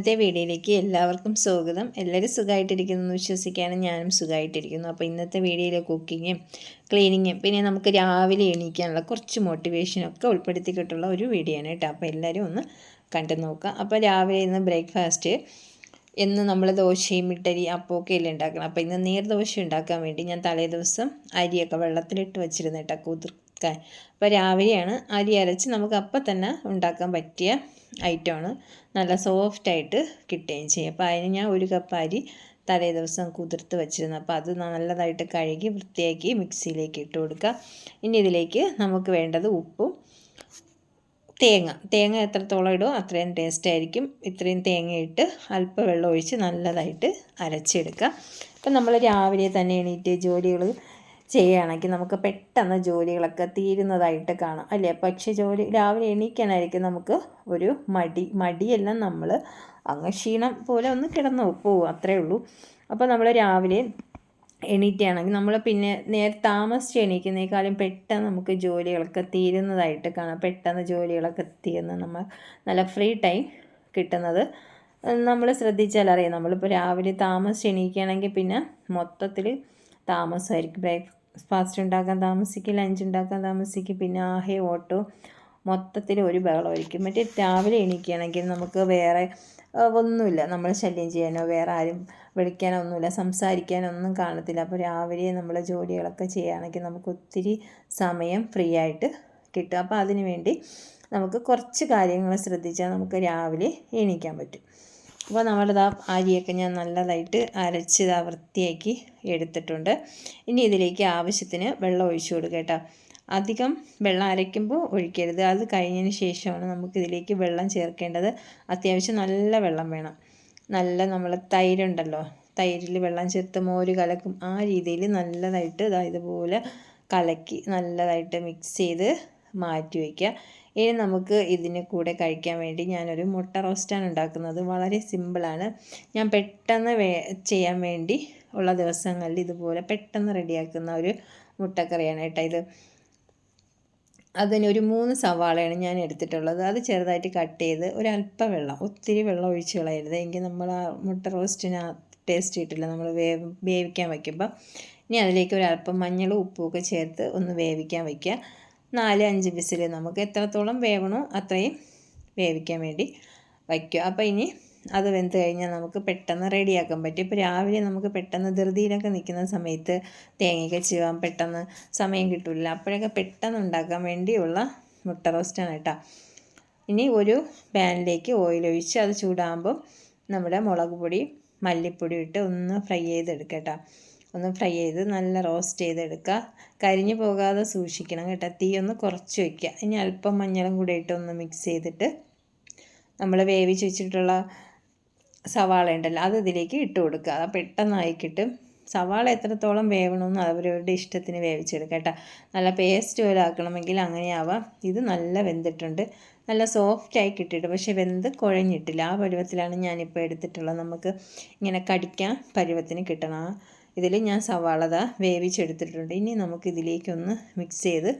ഇന്നത്തെ വീഡിയോയിലേക്ക് എല്ലാവർക്കും സ്വാഗതം. എല്ലാവരും സുഖമായിട്ടിരിക്കുന്നു എന്ന് വിശ്വസിക്കുകയാണ് ഞാനും സുഖമായിട്ടിരിക്കുന്നു. അപ്പോൾ ഇന്നത്തെ വീഡിയോയിലെ കുക്കിങ്ങും ക്ലീനിങ്ങും പിന്നെ നമുക്ക് രാവിലെ എണീക്കാനുള്ള കുറച്ച് മോട്ടിവേഷനൊക്കെ ഉൾപ്പെടുത്തിക്കിട്ടുള്ള ഒരു വീഡിയോ ആണ് കേട്ടോ. അപ്പോൾ എല്ലാവരും ഒന്ന് കണ്ടു നോക്കുക. അപ്പോൾ രാവിലെ ഇന്ന് ബ്രേക്ക്ഫാസ്റ്റ് എന്ന് നമ്മൾ ദോശയും ഇട്ടരി അപ്പമൊക്കെ അല്ലേ ഉണ്ടാക്കണം. അപ്പോൾ ഇന്ന് നീർദോശ ഉണ്ടാക്കാൻ വേണ്ടി ഞാൻ തലേ ദിവസം അരിയൊക്കെ വെള്ളത്തിലിട്ട് വെച്ചിരുന്നു കേട്ടോ കുതിർക്കാൻ. അപ്പോൾ രാവിലെയാണ് അരി അരച്ച് നമുക്ക് അപ്പം തന്നെ ഉണ്ടാക്കാൻ പറ്റിയ ഐറ്റമാണ്. നല്ല സോഫ്റ്റായിട്ട് കിട്ടുകയും ചെയ്യും. അപ്പോൾ അതിന് ഞാൻ ഒരു കപ്പ് അരി തലേ ദിവസം കുതിർത്ത് വെച്ചിരുന്നു. അപ്പോൾ അത് നല്ലതായിട്ട് കഴുകി വൃത്തിയാക്കി മിക്സിയിലേക്ക് ഇട്ട് കൊടുക്കുക. ഇനി ഇതിലേക്ക് നമുക്ക് വേണ്ടത് ഉപ്പും തേങ്ങ. തേങ്ങ എത്രത്തോളം ഇടുമോ അത്രയും ടേസ്റ്റ് ആയിരിക്കും. ഇത്രയും തേങ്ങയിട്ട് അല്പം വെള്ളം ഒഴിച്ച് നല്ലതായിട്ട് അരച്ചെടുക്കുക. അപ്പം നമ്മൾ രാവിലെ തന്നെ എണീറ്റ് ജോലികൾ ചെയ്യുകയാണെങ്കിൽ നമുക്ക് പെട്ടെന്ന് ജോലികളൊക്കെ തീരുന്നതായിട്ട് കാണാം അല്ലേ? പക്ഷേ ജോലി രാവിലെ എണീക്കാനായിരിക്കും നമുക്ക് ഒരു മടി മടിയെല്ലാം നമ്മൾ അങ്ങ് ക്ഷീണം പോലെ ഒന്ന് കിടന്നു പോവും അത്രേ ഉള്ളൂ. അപ്പോൾ നമ്മൾ രാവിലെ എണീറ്റാണെങ്കിൽ നമ്മൾ പിന്നെ നേരെ താമസിച്ച് എണീക്കുന്നേക്കാളും പെട്ടെന്ന് നമുക്ക് ജോലികളൊക്കെ തീരുന്നതായിട്ട് കാണാം. പെട്ടെന്ന് ജോലികളൊക്കെ തീർന്ന് നമ്മൾ നല്ല ഫ്രീ ടൈം കിട്ടുന്നത്. നമ്മൾ ശ്രദ്ധിച്ചാൽ അറിയാം നമ്മളിപ്പോൾ രാവിലെ താമസിച്ച് എണീക്കുകയാണെങ്കിൽ പിന്നെ മൊത്തത്തിൽ താമസമായിരിക്കും. ബ്രേക്ക് ഫാസ്റ്റ് ഉണ്ടാക്കാൻ താമസിക്കും ലഞ്ച് ഉണ്ടാക്കാൻ താമസിക്കും പിന്നെ ആഹേ ഓട്ടോ. മൊത്തത്തിൽ ഒരു ബഹളമായിരിക്കും. മറ്റേ രാവിലെ എണീക്കുകയാണെങ്കിൽ നമുക്ക് വേറെ ഒന്നുമില്ല. നമ്മൾ ശല്യം ചെയ്യാനോ വേറെ ആരും വിളിക്കാനോ ഒന്നുമില്ല. സംസാരിക്കാനോ ഒന്നും കാണത്തില്ല. അപ്പോൾ രാവിലെ നമ്മൾ ജോലികളൊക്കെ ചെയ്യുകയാണെങ്കിൽ നമുക്ക് ഒത്തിരി സമയം ഫ്രീ ആയിട്ട് കിട്ടും. അപ്പോൾ അതിനുവേണ്ടി നമുക്ക് കുറച്ച് കാര്യങ്ങൾ ശ്രദ്ധിച്ചാൽ നമുക്ക് രാവിലെ എണീക്കാൻ പറ്റും. അപ്പോൾ നമ്മളിതാ അരിയൊക്കെ ഞാൻ നല്ലതായിട്ട് അരച്ച് ഇതാ വൃത്തിയാക്കി എടുത്തിട്ടുണ്ട്. ഇനി ഇതിലേക്ക് ആവശ്യത്തിന് വെള്ളം ഒഴിച്ചു കൊടുക്കുക കേട്ടോ. അധികം വെള്ളം അരയ്ക്കുമ്പോൾ ഒഴിക്കരുത്. അത് കഴിഞ്ഞതിന് ശേഷമാണ് നമുക്കിതിലേക്ക് വെള്ളം ചേർക്കേണ്ടത്. അത്യാവശ്യം നല്ല വെള്ളം വേണം. നല്ല നമ്മൾ തൈരുണ്ടല്ലോ. തൈരിൽ വെള്ളം ചേർത്ത് മോര് കലക്കും. ആ രീതിയിൽ നല്ലതായിട്ട് ഇതാ ഇതുപോലെ കലക്കി നല്ലതായിട്ട് മിക്സ് ചെയ്ത് മാറ്റി വയ്ക്കുക. ഇനി നമുക്ക് ഇതിന് കൂടെ കഴിക്കാൻ വേണ്ടി ഞാനൊരു മുട്ട റോസ്റ്റാണ് ഉണ്ടാക്കുന്നത്. വളരെ സിമ്പിളാണ്. ഞാൻ പെട്ടെന്ന് വേ ചെയ്യാൻ വേണ്ടി ഉള്ള ദിവസങ്ങളിൽ ഇതുപോലെ പെട്ടെന്ന് റെഡിയാക്കുന്ന ഒരു മുട്ടക്കറിയാണ് കേട്ടോ ഇത്. അതിന് ഒരു മൂന്ന് സവാളയാണ് ഞാൻ എടുത്തിട്ടുള്ളത്. അത് ചെറുതായിട്ട് കട്ട് ചെയ്ത് ഒരല്പ വെള്ളം ഒത്തിരി വെള്ളം ഒഴിച്ച് കളയരുത്. എങ്കിൽ നമ്മൾ ആ മുട്ട റോസ്റ്റിന് ടേസ്റ്റ് കിട്ടില്ല. നമ്മൾ വേവ് വേവിക്കാൻ വയ്ക്കുമ്പോൾ ഇനി അതിലേക്ക് ഒരല്പം മഞ്ഞളും ഉപ്പും ഒക്കെ ചേർത്ത് ഒന്ന് വേവിക്കാൻ വയ്ക്കുക. നാല് അഞ്ച് വിസിൽ നമുക്ക് എത്രത്തോളം വേവണോ അത്രയും വേവിക്കാൻ വേണ്ടി വയ്ക്കുക. അപ്പോൾ ഇനി അത് വെന്ത് കഴിഞ്ഞാൽ നമുക്ക് പെട്ടെന്ന് റെഡിയാക്കാൻ പറ്റും. ഇപ്പോൾ രാവിലെ നമുക്ക് പെട്ടെന്ന് ധൃതിയിലൊക്കെ നിൽക്കുന്ന സമയത്ത് തേങ്ങയൊക്കെ ചെയ്യാൻ പെട്ടെന്ന് സമയം കിട്ടില്ല അപ്പോഴൊക്കെ പെട്ടെന്ന് ഉണ്ടാക്കാൻ വേണ്ടിയുള്ള മുട്ട റോസ്റ്റാണ് കേട്ടോ. ഇനി ഒരു പാനിലേക്ക് ഓയിൽ ഒഴിച്ച് അത് ചൂടാകുമ്പോൾ നമ്മുടെ മുളക് പൊടി മല്ലിപ്പൊടി ഇട്ട് ഒന്ന് ഫ്രൈ ചെയ്തെടുക്കാം കേട്ടോ. ഒന്ന് ഫ്രൈ ചെയ്ത് നല്ല റോസ്റ്റ് ചെയ്തെടുക്കുക. കരിഞ്ഞു പോകാതെ സൂക്ഷിക്കണം കേട്ടോ. തീ ഒന്ന് കുറച്ച് വയ്ക്കുക. ഇനി അല്പം മഞ്ഞളും കൂടെ ഇട്ട് ഒന്ന് മിക്സ് ചെയ്തിട്ട് നമ്മൾ വേവിച്ച് വെച്ചിട്ടുള്ള സവാള ഉണ്ടല്ലോ അത് ഇതിലേക്ക് ഇട്ട് കൊടുക്കുക. അത് പെട്ടെന്നായി കിട്ടും സവാള എത്രത്തോളം വേവണമെന്ന് അവരവരുടെ ഇഷ്ടത്തിന് വേവിച്ചെടുക്കുക കേട്ടോ. നല്ല പേസ്റ്റ് പോലെ ആക്കണമെങ്കിൽ അങ്ങനെയാവാം. ഇത് നല്ല വെന്തിട്ടുണ്ട്. നല്ല സോഫ്റ്റായി കിട്ടിയിട്ട് പക്ഷേ വെന്ത് കുഴഞ്ഞിട്ടില്ല. ആ പരുവത്തിലാണ് ഞാനിപ്പോൾ എടുത്തിട്ടുള്ളത്. നമുക്ക് ഇങ്ങനെ കടിക്കാൻ പരുവത്തിന് കിട്ടണം. ഇതിൽ ഞാൻ സവാളത വേവിച്ചെടുത്തിട്ടുണ്ട്. ഇനി നമുക്ക് ഇതിലേക്കൊന്ന് മിക്സ് ചെയ്ത്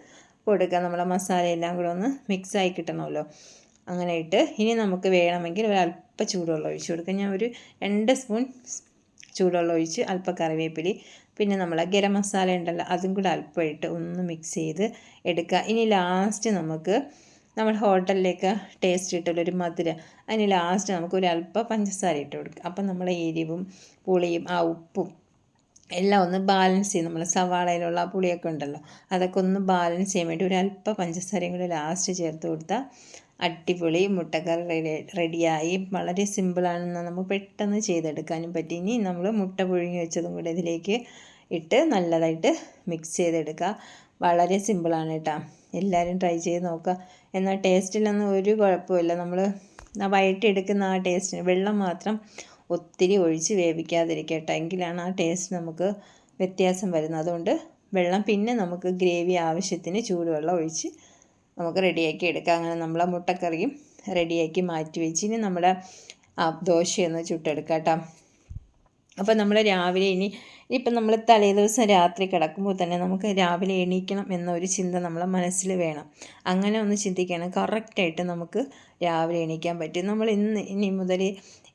കൊടുക്കാം. നമ്മളെ മസാല എല്ലാം കൂടെ ഒന്ന് ആയി കിട്ടണമല്ലോ. അങ്ങനെ ഇട്ട് ഇനി നമുക്ക് വേണമെങ്കിൽ ഒരു അല്പ ചൂടുവെള്ളം ഒഴിച്ച് കൊടുക്കാം. ഞാൻ ഒരു രണ്ട് സ്പൂൺ ചൂടുവെള്ളം ഒഴിച്ച് അല്പ കറിവേപ്പിലി പിന്നെ നമ്മളെ ഗരം മസാല ഉണ്ടല്ലോ അതും കൂടെ അല്പം ഇട്ട് ഒന്ന് മിക്സ് ചെയ്ത് എടുക്കുക. ഇനി ലാസ്റ്റ് നമുക്ക് നമ്മൾ ഹോട്ടലിലേക്ക് ടേസ്റ്റ് ഇട്ടുള്ള ഒരു മധുര. അതിന് ലാസ്റ്റ് നമുക്ക് ഒരു അല്പം പഞ്ചസാര ഇട്ട് കൊടുക്കുക. അപ്പം നമ്മളെ എരിവും പുളിയും ആ ഉപ്പും എല്ലാം ഒന്ന് ബാലൻസ് ചെയ്യും. നമ്മൾ സവാളയിലുള്ള പുളിയൊക്കെ ഉണ്ടല്ലോ അതൊക്കെ ഒന്ന് ബാലൻസ് ചെയ്യാൻ വേണ്ടി ഒരു അല്പ പഞ്ചസാരയും കൂടി ലാസ്റ്റ് ചേർത്ത് കൊടുത്താൽ അടിപൊളി. മുട്ടക്കറി റെഡി റെഡിയായി വളരെ സിമ്പിളാണെന്ന് നമുക്ക് പെട്ടെന്ന് ചെയ്തെടുക്കാനും പറ്റി. ഇനി നമ്മൾ മുട്ട പുഴുങ്ങി വെച്ചതും കൂടെ ഇതിലേക്ക് ഇട്ട് നല്ലതായിട്ട് മിക്സ് ചെയ്തെടുക്കുക വളരെ സിമ്പിളാണ് കേട്ടോ. എല്ലാവരും ട്രൈ ചെയ്ത് നോക്കുക എന്നാൽ ടേസ്റ്റിലൊന്നും ഒരു കുഴപ്പമില്ല നമ്മൾ വയറ്റിയെടുക്കുന്ന ആ ടേസ്റ്റിന് വെള്ളം മാത്രം ഒത്തിരി ഒഴിച്ച് വേവിക്കാതിരിക്കട്ടെ. എങ്കിലാണ് ആ ടേസ്റ്റ് നമുക്ക് വ്യത്യാസം വരുന്നത്. അതുകൊണ്ട് വെള്ളം പിന്നെ നമുക്ക് ഗ്രേവി ആവശ്യത്തിന് ചൂടുവെള്ളം ഒഴിച്ച് നമുക്ക് റെഡിയാക്കി എടുക്കാം. അങ്ങനെ നമ്മൾ മുട്ടക്കറിയും റെഡിയാക്കി മാറ്റി വെച്ച് ഇനി നമ്മുടെ ദോശയൊന്ന് ചുട്ടെടുക്കാം കേട്ടോ. അപ്പോൾ നമ്മൾ രാവിലെ ഇനി ഇപ്പം നമ്മൾ തലേ ദിവസം രാത്രി കിടക്കുമ്പോൾ തന്നെ നമുക്ക് രാവിലെ എണീക്കണം എന്നൊരു ചിന്ത നമ്മളെ മനസ്സിൽ വേണം. അങ്ങനെ ഒന്ന് ചിന്തിക്കണം. കറക്റ്റായിട്ട് നമുക്ക് രാവിലെ എണീക്കാൻ പറ്റും. നമ്മൾ ഇന്ന് ഇനി മുതൽ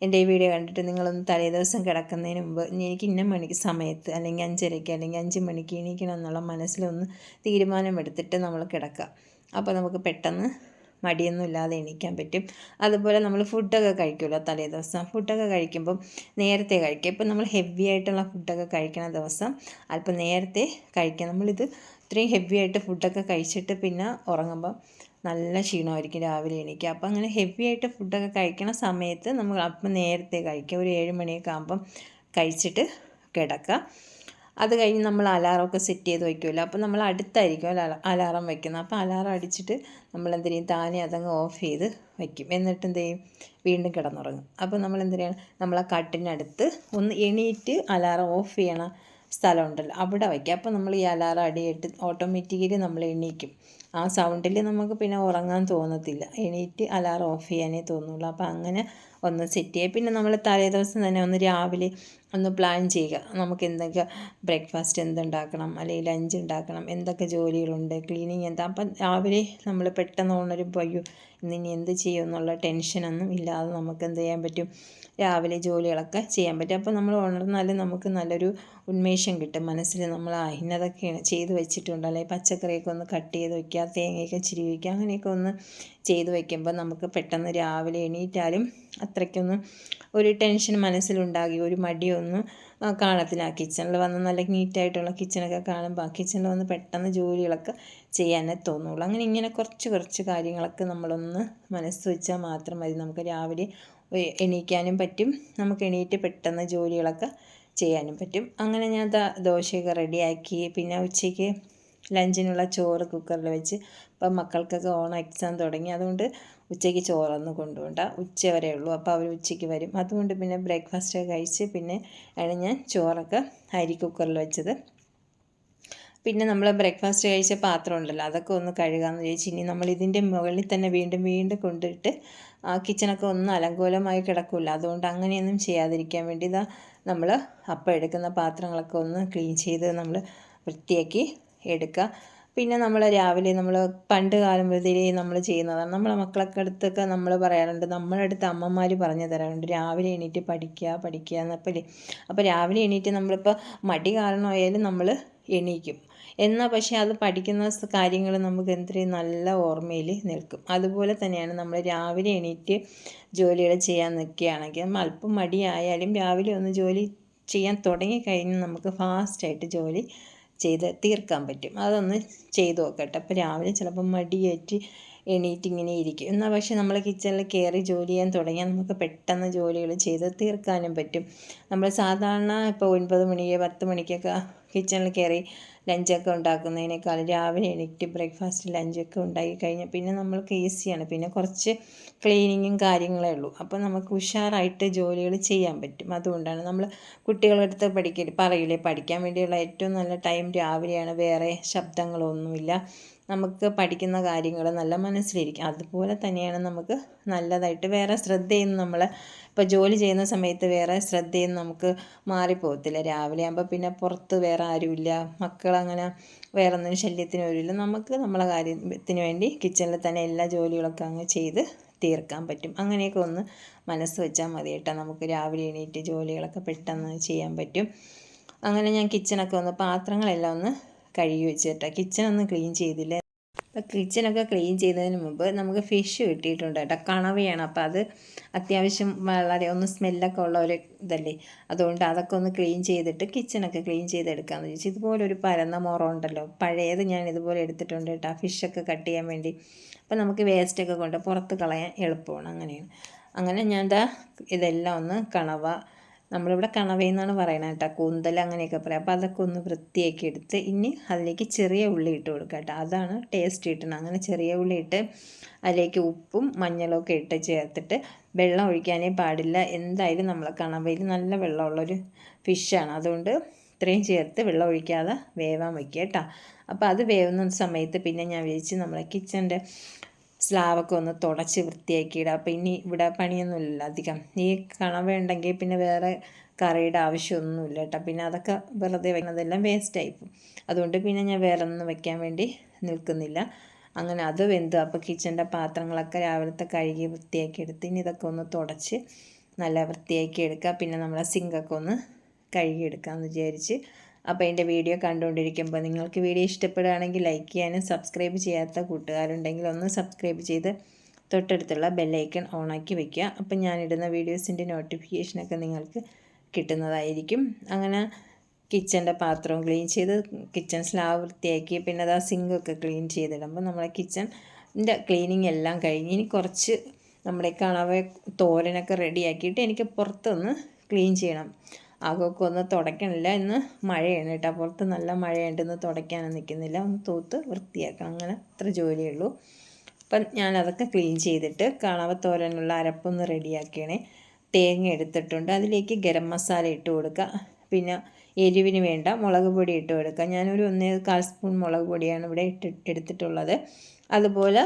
എന്റെ ഈ വീഡിയോ കണ്ടിട്ട് നിങ്ങളൊന്ന് തലേ ദിവസം കിടക്കുന്നതിന് മുമ്പ് എനിക്ക് ഇന്ന മണിക്ക് സമയത്ത് അല്ലെങ്കിൽ അഞ്ചരയ്ക്ക് അല്ലെങ്കിൽ അഞ്ച് മണിക്ക് എണീക്കണം എന്നുള്ള മനസ്സിലൊന്ന് തീരുമാനമെടുത്തിട്ട് നമ്മൾ കിടക്കുക. അപ്പോൾ നമുക്ക് പെട്ടെന്ന് മടിയൊന്നും ഇല്ലാതെ എണീക്കാൻ പറ്റും. അതുപോലെ നമ്മൾ ഫുഡൊക്കെ കഴിക്കുമല്ലോ തലേ ദിവസം? ഫുഡൊക്കെ കഴിക്കുമ്പം നേരത്തെ കഴിക്കുക. ഇപ്പം നമ്മൾ ഹെവി ആയിട്ടുള്ള ഫുഡൊക്കെ കഴിക്കുന്ന ദിവസം അല്പം നേരത്തെ കഴിക്കുക. നമ്മളിത് ഇത്രയും ഹെവി ആയിട്ട് ഫുഡൊക്കെ കഴിച്ചിട്ട് പിന്നെ ഉറങ്ങുമ്പം നല്ല ക്ഷീണമായിരിക്കും രാവിലെ എണീക്കുക അപ്പോൾ അങ്ങനെ ഹെവി ആയിട്ട് ഫുഡൊക്കെ കഴിക്കണ സമയത്ത് നമ്മൾ അപ്പം നേരത്തെ കഴിക്കുക. ഒരു ഏഴ് മണിയൊക്കെ ആകുമ്പം കഴിച്ചിട്ട് കിടക്കുക. അത് കഴിഞ്ഞ് നമ്മൾ അലാറമൊക്കെ സെറ്റ് ചെയ്ത് വയ്ക്കുമല്ലോ അപ്പോൾ നമ്മൾ അടുത്തായിരിക്കും അലാറം വയ്ക്കുന്നത് അപ്പോൾ അലാറം അടിച്ചിട്ട് നമ്മൾ എന്ത് ചെയ്യും? താനെ അതങ്ങ് ഓഫ് ചെയ്ത് വയ്ക്കും എന്നിട്ട് എന്ത് ചെയ്യും? വീണ്ടും കിടന്നുറങ്ങും. അപ്പോൾ നമ്മൾ എന്ത് ചെയ്യണം? നമ്മളെ കട്ടിനടുത്ത് ഒന്ന് എണീറ്റ് അലാറം ഓഫ് ചെയ്യണ സ്ഥലമുണ്ടല്ലോ അവിടെ വയ്ക്കുക അപ്പോൾ നമ്മൾ ഈ അലാറം അടിയിട്ട് ഓട്ടോമാറ്റിക്കലി നമ്മൾ എണീക്കും. ആ സൗണ്ടിൽ നമുക്ക് പിന്നെ ഉറങ്ങാൻ തോന്നത്തില്ല. എണീറ്റ് അലാറം ഓഫ് ചെയ്യാനേ തോന്നുള്ളൂ. അപ്പോൾ അങ്ങനെ ഒന്ന് സെറ്റ് ചെയ്യുക പിന്നെ നമ്മൾ തലേ ദിവസം തന്നെ ഒന്ന് രാവിലെ ഒന്ന് പ്ലാൻ ചെയ്യുക. നമുക്ക് എന്തൊക്കെ ബ്രേക്ക്ഫാസ്റ്റ് എന്തുണ്ടാക്കണം? അല്ലെങ്കിൽ ലഞ്ച് ഉണ്ടാക്കണം? എന്തൊക്കെ ജോലികളുണ്ട്? ക്ലീനിങ് എന്താ? അപ്പം രാവിലെ നമ്മൾ പെട്ടെന്ന് ഉണരുമ്പോൾ അയ്യോ ഇന്നിനി എന്ത് ചെയ്യും എന്നുള്ള ടെൻഷനൊന്നും ഇല്ലാതെ നമുക്ക് എന്ത് ചെയ്യാൻ പറ്റും? രാവിലെ ജോലികളൊക്കെ ചെയ്യാൻ പറ്റും. അപ്പോൾ നമ്മൾ ഉണർന്നാൽ നമുക്ക് നല്ലൊരു ഉന്മേഷം കിട്ടും. മനസ്സിൽ നമ്മൾ ഇന്നതൊക്കെയാണ് ചെയ്ത് വെച്ചിട്ടുണ്ട്. അല്ലെങ്കിൽ പച്ചക്കറിയൊക്കെ ഒന്ന് കട്ട് ചെയ്ത് വയ്ക്കുക തേങ്ങയൊക്കെ ചിരിവിക്കുക. അങ്ങനെയൊക്കെ ഒന്ന് ചെയ്ത് വയ്ക്കുമ്പോൾ നമുക്ക് പെട്ടെന്ന് രാവിലെ എണീറ്റാലും അത്രയ്ക്കൊന്നും ഒരു ടെൻഷൻ മനസ്സിലുണ്ടാകി. ഒരു മടിയൊന്നും കാണത്തില്ല. കിച്ചണിൽ വന്ന് നല്ല നീറ്റായിട്ടുള്ള കിച്ചണൊക്കെ കാണുമ്പോൾ ആ കിച്ചണിൽ വന്ന് പെട്ടെന്ന് ജോലികളൊക്കെ ചെയ്യാനേ തോന്നുള്ളൂ. അങ്ങനെ ഇങ്ങനെ കുറച്ച് കുറച്ച് കാര്യങ്ങളൊക്കെ നമ്മളൊന്ന് മനസ്സ് വെച്ചാൽ മാത്രം മതി. നമുക്ക് രാവിലെ എണീക്കാനും പറ്റും. നമുക്ക് എണീറ്റ് പെട്ടെന്ന് ജോലികളൊക്കെ ചെയ്യാനും പറ്റും. അങ്ങനെ ഞാൻ ദോശയൊക്കെ റെഡിയാക്കി. പിന്നെ ഉച്ചയ്ക്ക് ലഞ്ചിനുള്ള ചോറ് കുക്കറിൽ വെച്ച് ഇപ്പം മക്കൾക്കൊക്കെ ഓണം എക്സാം തുടങ്ങി. അതുകൊണ്ട് ഉച്ചയ്ക്ക് ചോറൊന്നും കൊണ്ടുപോകണ്ട ഉച്ച വരെ ഉള്ളൂ. അപ്പോൾ അവർ ഉച്ചയ്ക്ക് വരും. അതുകൊണ്ട് പിന്നെ ബ്രേക്ക്ഫാസ്റ്റ് ഒക്കെ കഴിച്ച് പിന്നെ ആണ് ഞാൻ ചോറൊക്കെ അരി കുക്കറിൽ വെച്ചത്. പിന്നെ നമ്മൾ ബ്രേക്ക്ഫാസ്റ്റ് കഴിച്ച പാത്രം ഉണ്ടല്ലോ അതൊക്കെ ഒന്ന് കഴുകാമെന്ന് ചോദിച്ചു ഇനി നമ്മൾ ഇതിന്റെ മുകളിൽ തന്നെ വീണ്ടും വീണ്ടും കൊണ്ടിട്ട് ആ കിച്ചണൊക്കെ ഒന്ന് അലങ്കോലമായി കിടക്കില്ല അതുകൊണ്ട് അങ്ങനെയൊന്നും ചെയ്യാതിരിക്കാൻ വേണ്ടി ഇതാ നമ്മൾ അപ്പം എടുക്കുന്ന പാത്രങ്ങളൊക്കെ ഒന്ന് ക്ലീൻ ചെയ്ത് നമ്മൾ വൃത്തിയാക്കി എടുക്കുക പിന്നെ നമ്മൾ രാവിലെ നമ്മൾ പണ്ട് കാലം മുതലേ നമ്മൾ ചെയ്യുന്നതാണ്. നമ്മളെ മക്കളൊക്കെ അടുത്തൊക്കെ നമ്മൾ പറയാറുണ്ട് നമ്മളെ അടുത്ത് അമ്മമാർ പറഞ്ഞു തരാറുണ്ട് രാവിലെ എണീറ്റ് പഠിക്കുക പഠിക്കുക എന്നപ്പോൾ അപ്പോൾ രാവിലെ എണീറ്റ് നമ്മളിപ്പോൾ മടി കാരണമായാലും നമ്മൾ എണീക്കും. എന്നാൽ പക്ഷേ അത് പഠിക്കുന്ന കാര്യങ്ങൾ നമുക്ക് എന്തൊരു നല്ല ഓർമ്മയിൽ നിൽക്കും. അതുപോലെ തന്നെയാണ് നമ്മൾ രാവിലെ എണീറ്റ് ജോലികൾ ചെയ്യാൻ നിൽക്കുകയാണെങ്കിൽ അല്പം മടിയായാലും രാവിലെ ഒന്ന് ജോലി ചെയ്യാൻ തുടങ്ങി കഴിഞ്ഞാൽ നമുക്ക് ഫാസ്റ്റായിട്ട് ജോലി ചെയ്ത് തീർക്കാൻ പറ്റും. അതൊന്ന് ചെയ്ത് നോക്കട്ടെ. അപ്പോൾ രാവിലെ ചിലപ്പോൾ മടിയേറ്റ് എണീറ്റ് ഇങ്ങനെ ഇരിക്കും. എന്നാൽ പക്ഷേ നമ്മൾ കിച്ചണിൽ കയറി ജോലി ചെയ്യാൻ തുടങ്ങിയാൽ നമുക്ക് പെട്ടെന്ന് ജോലികൾ ചെയ്ത് തീർക്കാനും പറ്റും. നമ്മൾ സാധാരണ ഇപ്പോൾ ഒൻപത് മണി പത്ത് മണിക്കൊക്കെ കിച്ചണിൽ കയറി ലഞ്ചൊക്കെ ഉണ്ടാക്കുന്നതിനേക്കാൾ രാവിലെ എണീറ്റ് ബ്രേക്ക്ഫാസ്റ്റ് ലഞ്ചൊക്കെ ഉണ്ടാക്കി കഴിഞ്ഞാൽ പിന്നെ നമ്മൾക്ക് ഈസിയാണ്. പിന്നെ കുറച്ച് ക്ലീനിങ്ങും കാര്യങ്ങളേ ഉള്ളൂ. അപ്പോൾ നമുക്ക് ഉഷാറായിട്ട് ജോലികൾ ചെയ്യാൻ പറ്റും. അതുകൊണ്ടാണ് നമ്മൾ കുട്ടികളുടെ അടുത്ത് പഠിക്കൽ പറയില്ലേ പഠിക്കാൻ വേണ്ടിയുള്ള ഏറ്റവും നല്ല ടൈം രാവിലെയാണ്. വേറെ ശബ്ദങ്ങളൊന്നുമില്ല. നമുക്ക് പഠിക്കുന്ന കാര്യങ്ങൾ നല്ല മനസ്സിലിരിക്കും. അതുപോലെ തന്നെയാണ് നമുക്ക് നല്ലതായിട്ട് വേറെ ശ്രദ്ധയൊന്നും നമ്മൾ ഇപ്പോൾ ജോലി ചെയ്യുന്ന സമയത്ത് വേറെ ശ്രദ്ധയൊന്നും നമുക്ക് മാറിപ്പോകത്തില്ല. രാവിലെ ആകുമ്പോൾ പിന്നെ പുറത്ത് വേറെ ആരുമില്ല. മക്കളങ്ങനെ വേറെ ഒന്നും ശല്യത്തിന് വരില്ല. നമുക്ക് നമ്മളെ കാര്യത്തിന് വേണ്ടി കിച്ചണിൽ തന്നെ എല്ലാ ജോലികളൊക്കെ അങ്ങ് ചെയ്ത് തീർക്കാൻ പറ്റും. അങ്ങനെയൊക്കെ ഒന്ന് മനസ്സ് വെച്ചാൽ മതി കേട്ടോ. നമുക്ക് രാവിലെ എണീറ്റ് ജോലികളൊക്കെ പെട്ടെന്ന് ചെയ്യാൻ പറ്റും. അങ്ങനെ ഞാൻ കിച്ചണൊക്കെ ഒന്ന് പാത്രങ്ങളെല്ലാം ഒന്ന് കഴുകി വെച്ചിട്ട്. കിച്ചൺ ഒന്ന് ക്ലീൻ ചെയ്തില്ല. അപ്പോൾ കിച്ചണൊക്കെ ക്ലീൻ ചെയ്തതിന് മുമ്പ് നമുക്ക് ഫിഷ് കിട്ടിയിട്ടുണ്ട് കേട്ടോ. കണവയാണ്. അപ്പോൾ അത് അത്യാവശ്യം വളരെ ഒന്ന് സ്മെല്ലൊക്കെ ഉള്ള ഒരു ഇതല്ലേ. അതുകൊണ്ട് അതൊക്കെ ഒന്ന് ക്ലീൻ ചെയ്തിട്ട് കിച്ചണൊക്കെ ക്ലീൻ ചെയ്തെടുക്കാമെന്ന് ചോദിച്ചു ഇതുപോലെ ഒരു പരന്ന മുറം ഉണ്ടല്ലോ. പഴയത് ഞാൻ ഇതുപോലെ എടുത്തിട്ടുണ്ട് കേട്ടോ. ഫിഷൊക്കെ കട്ട് ചെയ്യാൻ വേണ്ടി. അപ്പോൾ നമുക്ക് വേസ്റ്റൊക്കെ കൊണ്ട് പുറത്ത് കളയാൻ എളുപ്പമാണ്. അങ്ങനെയാണ്. അങ്ങനെ ഞാൻ ദാ ഇതെല്ലാം ഒന്ന് കണവ നമ്മളിവിടെ കണവയെന്നാണ് പറയണത് കേട്ടോ. കൂന്തൽ അങ്ങനെയൊക്കെ പറയാം. അപ്പോൾ അതൊക്കെ ഒന്ന് വൃത്തിയാക്കി എടുത്ത് ഇനി അതിലേക്ക് ചെറിയ ഉള്ളി ഇട്ട് കൊടുക്കുക കേട്ടോ. അതാണ് ടേസ്റ്റ് കിട്ടുന്നത് അങ്ങനെ ചെറിയ ഉള്ളി ഇട്ട് അതിലേക്ക് ഉപ്പും മഞ്ഞളും ഒക്കെ ഇട്ട് ചേർത്തിട്ട് വെള്ളം ഒഴിക്കാനേ പാടില്ല. എന്തായാലും നമ്മളെ കണവയിൽ നല്ല വെള്ളമുള്ളൊരു ഫിഷാണ് അതുകൊണ്ട് ഇത്രയും ചേർത്ത് വെള്ളം ഒഴിക്കാതെ വേവാൻ വയ്ക്കുക കേട്ടോ. അപ്പോൾ അത് വേവുന്ന സമയത്ത് പിന്നെ ഞാൻ വിചാരിച്ച് നമ്മളെ കിച്ചന്റെ സ്ലാവൊക്കെ ഒന്ന് തുടച്ച് വൃത്തിയാക്കിയിടുക അപ്പോൾ ഇനി ഇവിടെ പണിയൊന്നുമില്ല അധികം. ഈ കണവ ഉണ്ടെങ്കിൽ പിന്നെ വേറെ കറിയുടെ ആവശ്യമൊന്നുമില്ല കേട്ടോ. പിന്നെ അതൊക്കെ വെറുതെ വയ്ക്കുന്നതെല്ലാം വേസ്റ്റ് പോകും. അതുകൊണ്ട് പിന്നെ ഞാൻ വേറെ ഒന്നും വെക്കാൻ വേണ്ടി നിൽക്കുന്നില്ല. അങ്ങനെ അത് വെന്തു. അപ്പോൾ കിച്ചന്റെ പാത്രങ്ങളൊക്കെ രാവിലത്തെ കഴുകി വൃത്തിയാക്കി എടുത്ത് ഇനി ഇതൊക്കെ ഒന്ന് തുടച്ച് നല്ല വൃത്തിയാക്കി എടുക്കുക പിന്നെ നമ്മളെ സിങ്കൊക്കെ ഒന്ന് കഴുകിയെടുക്കാമെന്ന് വിചാരിച്ച് അപ്പോൾ എന്റെ വീഡിയോ കണ്ടുകൊണ്ടിരിക്കുമ്പോൾ നിങ്ങൾക്ക് വീഡിയോ ഇഷ്ടപ്പെടുകയാണെങ്കിൽ ലൈക്ക് ചെയ്യാനും സബ്സ്ക്രൈബ് ചെയ്യാത്ത കൂട്ടുകാരുണ്ടെങ്കിൽ ഒന്ന് സബ്സ്ക്രൈബ് ചെയ്ത് തൊട്ടടുത്തുള്ള ബെല്ലൈക്കൺ ഓണാക്കി വയ്ക്കുക അപ്പം ഞാനിടുന്ന വീഡിയോസിന്റെ നോട്ടിഫിക്കേഷനൊക്കെ നിങ്ങൾക്ക് കിട്ടുന്നതായിരിക്കും. അങ്ങനെ കിച്ചന്റെ പാത്രവും ക്ലീൻ ചെയ്ത് കിച്ചൺ സ്ലാവ് വൃത്തിയാക്കി പിന്നെ അത് ആ സിങ്കൊക്കെ ക്ലീൻ ചെയ്തിടുമ്പോൾ നമ്മുടെ കിച്ചന്റെ ക്ലീനിങ് എല്ലാം കഴിഞ്ഞ് ഇനി കുറച്ച് നമ്മുടെ കണവ തോരനൊക്കെ റെഡിയാക്കിയിട്ട് എനിക്ക് പുറത്തൊന്ന് ക്ലീൻ ചെയ്യണം. ആകൊക്കെ ഒന്ന് തുടയ്ക്കണില്ല. ഇന്ന് മഴയാണ് കേട്ടോ. പുറത്ത് നല്ല മഴയുണ്ട്. ഇന്ന് തുടയ്ക്കാനൊന്നും നിൽക്കുന്നില്ല. ഒന്ന് തൂത്ത് വൃത്തിയാക്കണം. അങ്ങനെ അത്ര ജോലിയുള്ളൂ. അപ്പം ഞാനതൊക്കെ ക്ലീൻ ചെയ്തിട്ട് തോരനുള്ള അരപ്പൊന്ന് റെഡിയാക്കിയണേ. തേങ്ങ എടുത്തിട്ടുണ്ട്. അതിലേക്ക് ഗരം മസാല ഇട്ട് കൊടുക്കുക. പിന്നെ എരിവിന് വേണ്ട മുളക് പൊടി ഇട്ട് കൊടുക്കുക. ഞാനൊരു ഒന്നേ കാൽ സ്പൂൺ മുളക് പൊടിയാണ് ഇവിടെ ഇട്ട് എടുത്തിട്ടുള്ളത്. അതുപോലെ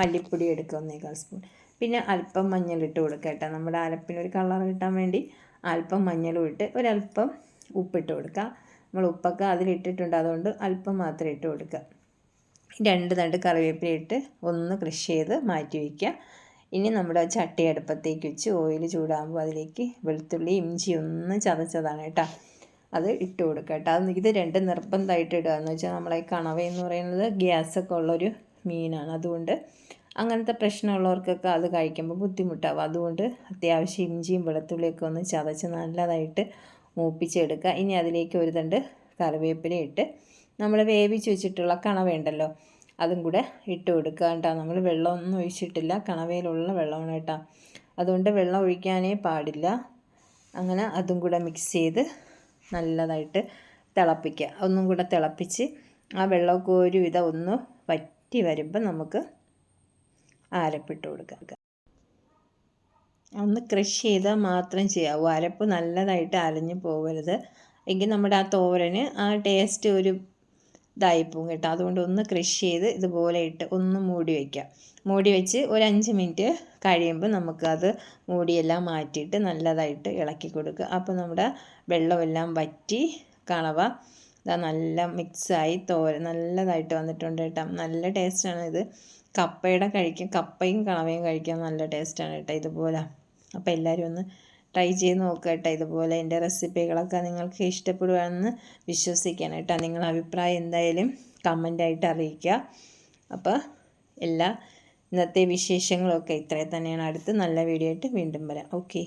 മല്ലിപ്പൊടി എടുക്കുക. ഒന്നേ കാൽ സ്പൂൺ. പിന്നെ അല്പം മഞ്ഞൾ ഇട്ട് കൊടുക്കുക കേട്ടോ. നമ്മുടെ അരപ്പിനൊരു കളർ കിട്ടാൻ വേണ്ടി. അല്പം മഞ്ഞളും ഇട്ട് ഒരല്പം ഉപ്പിട്ട് കൊടുക്കുക. നമ്മൾ ഉപ്പൊക്കെ അതിലിട്ടിട്ടുണ്ട് അതുകൊണ്ട് അല്പം മാത്രം ഇട്ട് കൊടുക്കുക. രണ്ട് തണ്ട് കറിവേപ്പില ഇട്ട് ഒന്ന് ക്രഷ് ചെയ്ത് മാറ്റി വയ്ക്കുക. ഇനി നമ്മുടെ ചട്ടി അടുപ്പത്തേക്ക് വെച്ച് ഓയിൽ ചൂടാകുമ്പോൾ അതിലേക്ക് വെളുത്തുള്ളി ഇഞ്ചി ഒന്ന് ചതച്ചതാണ് കേട്ടോ. അത് ഇട്ട് കൊടുക്കുക കേട്ടോ. അത് ഇത് രണ്ട് നിർബന്ധമായിട്ട് ഇടുക. എന്ന് വെച്ചാൽ നമ്മളെ കണവ എന്ന് പറയുന്നത് ഗ്യാസൊക്കെ ഉള്ളൊരു മീനാണ്. അതുകൊണ്ട് അങ്ങനത്തെ പ്രശ്നമുള്ളവർക്കൊക്കെ അത് കഴിക്കുമ്പോൾ ബുദ്ധിമുട്ടാവും. അതുകൊണ്ട് അത്യാവശ്യം ഇഞ്ചിയും വെളുത്തുള്ളിയൊക്കെ ഒന്ന് ചതച്ച് നല്ലതായിട്ട് മൂപ്പിച്ചെടുക്കുക. ഇനി അതിലേക്ക് ഒരു തണ്ട് കറിവേപ്പില ഇട്ട് നമ്മൾ വേവിച്ച് വെച്ചിട്ടുള്ള കണവയുണ്ടല്ലോ അതും കൂടെ ഇട്ട് കൊടുക്കുക കേട്ടോ. നമ്മൾ വെള്ളമൊന്നും ഒഴിച്ചിട്ടില്ല കണവയിലുള്ള വെള്ളമാണ് കേട്ടോ. അതുകൊണ്ട് വെള്ളം ഒഴിക്കാനേ പാടില്ല. അങ്ങനെ അതും കൂടെ മിക്സ് ചെയ്ത് നല്ലതായിട്ട് തിളപ്പിക്കുക. ഒന്നും കൂടെ തിളപ്പിച്ച് ആ വെള്ളമൊക്കെ ഒരുവിധം ഒന്ന് വറ്റി വരുമ്പോൾ നമുക്ക് അരപ്പിട്ട് കൊടുക്കുക. ഒന്ന് ക്രഷ് ചെയ്താൽ മാത്രം ചെയ്യാവൂ. അരപ്പ് നല്ലതായിട്ട് അലഞ്ഞു പോകരുത്. എങ്കിൽ നമ്മുടെ ആ തോരന് ആ ടേസ്റ്റ് ഒരു ഇതായിപ്പോവും കേട്ടോ. അതുകൊണ്ട് ഒന്ന് ക്രഷ് ചെയ്ത് ഇതുപോലെ ഇട്ട് ഒന്ന് മൂടി വയ്ക്കുക. മൂടി വെച്ച് ഒരു അഞ്ച് മിനിറ്റ് കഴിയുമ്പോൾ നമുക്കത് മൂടിയെല്ലാം മാറ്റിയിട്ട് നല്ലതായിട്ട് ഇളക്കി കൊടുക്കുക. അപ്പോൾ നമ്മുടെ വെള്ളമെല്ലാം വറ്റി കണവ ഇതാ നല്ല മിക്സായി തോര നല്ലതായിട്ട് വന്നിട്ടുണ്ട് കേട്ടോ. നല്ല ടേസ്റ്റാണ് ഇത്. കപ്പയുടെ കഴിക്കും കപ്പയും കണവയും കഴിക്കാൻ നല്ല ടേസ്റ്റാണ് കേട്ടോ ഇതുപോലെ. അപ്പോൾ എല്ലാവരും ഒന്ന് ട്രൈ ചെയ്ത് നോക്കുക കേട്ടോ ഇതുപോലെ എന്റെ റെസിപ്പികളൊക്കെ നിങ്ങൾക്ക് ഇഷ്ടപ്പെടുകയാണെന്ന് വിശ്വസിക്കാൻ കേട്ടോ. നിങ്ങളുടെ അഭിപ്രായം എന്തായാലും കമന്റായിട്ട് അറിയിക്കുക. അപ്പോൾ എല്ലാ ഇന്നത്തെ വിശേഷങ്ങളൊക്കെ ഇത്രയും തന്നെയാണ്. അടുത്ത് നല്ല വീഡിയോ ആയിട്ട് വീണ്ടും വരാം. ഓക്കെ.